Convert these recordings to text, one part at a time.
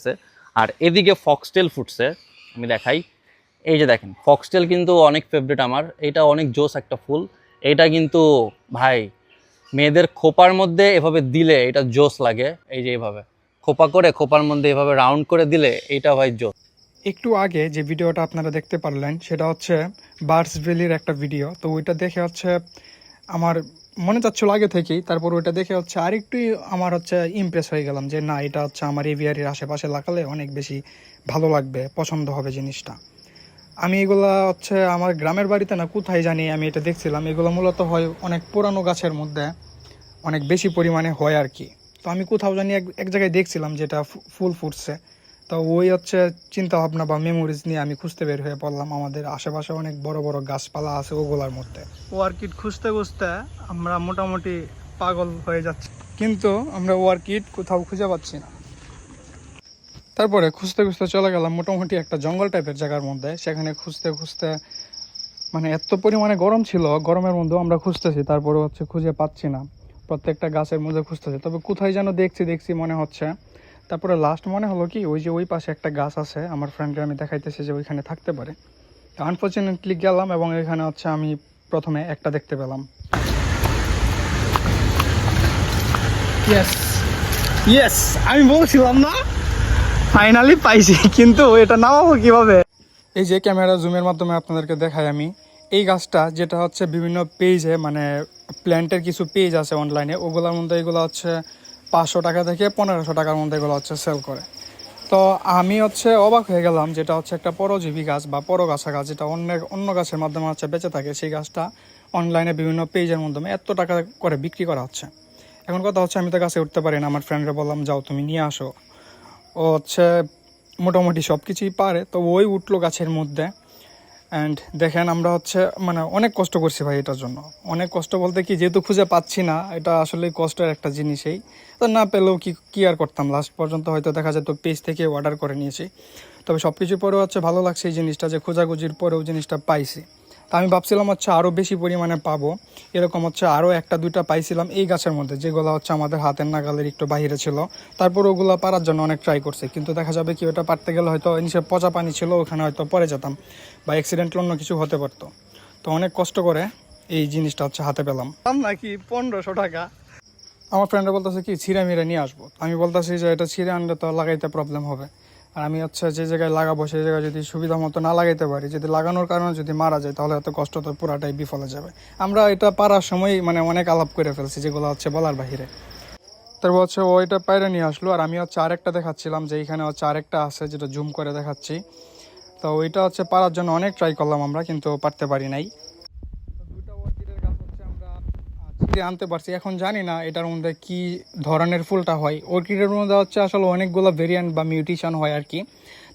ফুটছে। আর এদিকে ফক্সটেল ফুটছে, আমি দেখাই। এই যে দেখেন ফক্সটেল কিন্তু অনেক ফেভারিট আমার। এটা অনেক জোস একটা ফুল। এটা কিন্তু, ভাই, মেয়েদের খোপার মধ্যে এভাবে দিলে এটা জোস লাগে, এই যে এইভাবে খোপা করে, খোপার মধ্যে এভাবে রাউন্ড করে দিলে এটা ভাই জোস একটু আগে যে ভিডিওটা আপনারা দেখতে পারলেন, সেটা হচ্ছে বার্ডস ভ্যালির একটা ভিডিও। তো ওইটা দেখে হচ্ছে আমার মনে চাচ্ছিল আগে থেকেই, তারপর ওইটা দেখে হচ্ছে আরেকটুই আমার হচ্ছে ইমপ্রেস হয়ে গেলাম যে না, এটা হচ্ছে আমার এভিয়ারির আশেপাশে লাগালে অনেক বেশি ভালো লাগবে, পছন্দ হবে জিনিসটা। আমি এগুলা হচ্ছে আমার গ্রামের বাড়িতে না, কোথায় জানি আমি এটা দেখছিলাম, এগুলো মূলত হয় অনেক পুরানো গাছের মধ্যে, অনেক বেশি পরিমাণে হয় আর কি। তো আমি কোথাও জানি এক এক জায়গায় দেখছিলাম যেটা ফুল ফুটছে। তো ওই হচ্ছে চিন্তা ভাবনা বা মেমোরিজ নিয়ে আমি খুঁজতে বের হয়ে পড়লাম। আমাদের আশেপাশে অনেক বড় বড় গাছপালা আছে ওগুলার মধ্যে। ওয়ার্কিট খুঁজতে খুঁজতে আমরা মোটামুটি পাগল হয়ে যাচ্ছি। কিন্তু আমরা ওয়ার্কিট কোথাও খুঁজে পাচ্ছি না। তারপরে খুঁজতে খুঁজতে চলে গেলাম মোটামুটি একটা জঙ্গল টাইপের জায়গার মধ্যে। সেখানে খুঁজতে খুঁজতে মানে এত পরিমাণে গরম ছিল গরমের মধ্যেও আমরা খুঁজতেছি তারপরে হচ্ছে খুঁজে পাচ্ছি না। প্রত্যেকটা গাছের মধ্যে খুঁজতেছি। তবে কোথায় যেন দেখছি দেখছি মনে হচ্ছে তারপরে লাস্ট মনে হলো কি ওই যে ওই পাশে একটা গাছ আছে আমার ফ্রেন্ডকে আমি দেখাইতেছি যে ওইখানে থাকতে পারে। তো আনফর্চুনেটলি গেলাম এবং এখানে হচ্ছে আমি প্রথমে একটা দেখতে পেলাম। ইয়েস ইয়েস আমি বলছিলাম না। ফাইনালি পাইছি কিন্তু এটা নামাবো কীভাবে? এই যে ক্যামেরা জুমের মাধ্যমে আপনাদেরকে দেখাই আমি এই গাছটা যেটা হচ্ছে বিভিন্ন পেজে মানে প্ল্যান্টের কিছু পেজ আছে অনলাইনে ওগুলোর মধ্যে এগুলো হচ্ছে পাঁচশো টাকা থেকে পনেরোশো টাকার মধ্যে এগুলো হচ্ছে সেল করে। তো আমি হচ্ছে অবাক হয়ে গেলাম যেটা হচ্ছে একটা পরজীবী গাছ বা পরগাছা গাছ, যেটা অন্য অন্য গাছের মাধ্যমে হচ্ছে বেঁচে থাকে। সেই গাছটা অনলাইনে বিভিন্ন পেজের মাধ্যমে এত টাকা করে বিক্রি করা হচ্ছে। এখন কথা হচ্ছে আমি তো গাছে উঠতে পারি না। আমার ফ্রেন্ডরা বললাম, যাও তুমি নিয়ে আসো। ও হচ্ছে মোটামুটি সব কিছুই পারে। তো ওই উঠল গাছের মধ্যে। অ্যান্ড দেখেন আমরা হচ্ছে মানে অনেক কষ্ট করছি ভাই এটার জন্য। অনেক কষ্ট বলতে কি, যেহেতু খুঁজে পাচ্ছি না, এটা আসলে কষ্টের একটা জিনিসই। তো না পেলেও কি কি আর করতাম? লাস্ট পর্যন্ত হয়তো দেখা যেত পেজ থেকে অর্ডার করে নিয়েছি। তবে সব কিছু পরেও হচ্ছে ভালো লাগছে এই জিনিসটা, যে খোঁজাখুঁজির পরেও জিনিসটা পাইছি। তা আমি ভাবছিলাম হচ্ছে আরও বেশি পরিমাণে পাবো। এরকম হচ্ছে আরও একটা দুইটা পাইছিলাম এই গাছের মধ্যে যেগুলো হচ্ছে আমাদের হাতের নাগালের একটু বাহিরে ছিল। তারপর ওগুলো পারার জন্য অনেক ট্রাই করছে কিন্তু দেখা যাবে কি ওটা পারতে গেলে হয়তো নিচে পচা পানি ছিল ওখানে হয়তো পরে যেতাম বা অ্যাক্সিডেন্ট অন্য কিছু হতে পারতো। তো অনেক কষ্ট করে এই জিনিসটা হচ্ছে হাতে পেলাম। নাকি পনেরোশো টাকা? আমার ফ্রেন্ডরা বলতেছে কি ছিঁড়ে মিড়ে নিয়ে আসব। আমি বলতেছি যে এটা ছিঁড়ে আনলে তো লাগাইতে প্রবলেম হবে। আর আমি হচ্ছে যে জায়গায় লাগাবো, সেই জায়গায় যদি সুবিধা মতো না লাগাইতে পারি, যদি লাগানোর কারণে যদি মারা যায়, তাহলে এত কষ্ট তো পুরাটাই বিফলে যাবে। আমরা এটা পারার সময় মানে অনেক আলাপ করে ফেলছি, যেগুলো হচ্ছে বলার বাহিরে। তারপর হচ্ছে ও এটা পায়রা নিয়ে আসলো, আর আমি হচ্ছে আরেকটা দেখাচ্ছিলাম যে এইখানে হচ্ছে আরেকটা আছে যেটা জুম করে দেখাচ্ছি। তো ওইটা হচ্ছে পারার জন্য অনেক ট্রাই করলাম আমরা, কিন্তু পারতে পারি নাই দুইটা অর্কিডের গাছ হচ্ছে আমরা ছিঁড়ে আনতে পারছি। এখন জানি না এটার মধ্যে কি ধরনের ফুলটা হয়। অর্কিডের মধ্যে হচ্ছে আসলে অনেকগুলো ভেরিয়েন্ট বা মিউটেশন হয় আর কি।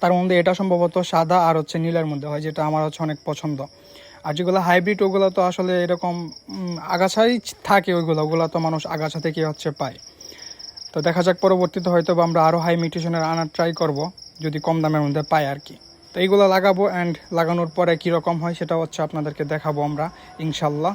তার মধ্যে এটা সম্ভবত সাদা আর হচ্ছে নীলের মধ্যে হয়, যেটা আমার হচ্ছে অনেক পছন্দ। আর যেগুলো হাইব্রিড ওগুলো তো আসলে এরকম আগাছাই থাকে ওইগুলো, ওগুলো তো মানুষ আগাছা থেকে হচ্ছে পায়। তো দেখা যাক, পরবর্তীতে হয়তো বা আমরা আরও হাই মিউটেশনের আনার ট্রাই করব, যদি কম দামের মধ্যে পাই আর কি। তো এইগুলো লাগাবো অ্যান্ড লাগানোর পরে কীরকম হয় সেটা হচ্ছে আপনাদেরকে দেখাবো আমরা ইনশাল্লাহ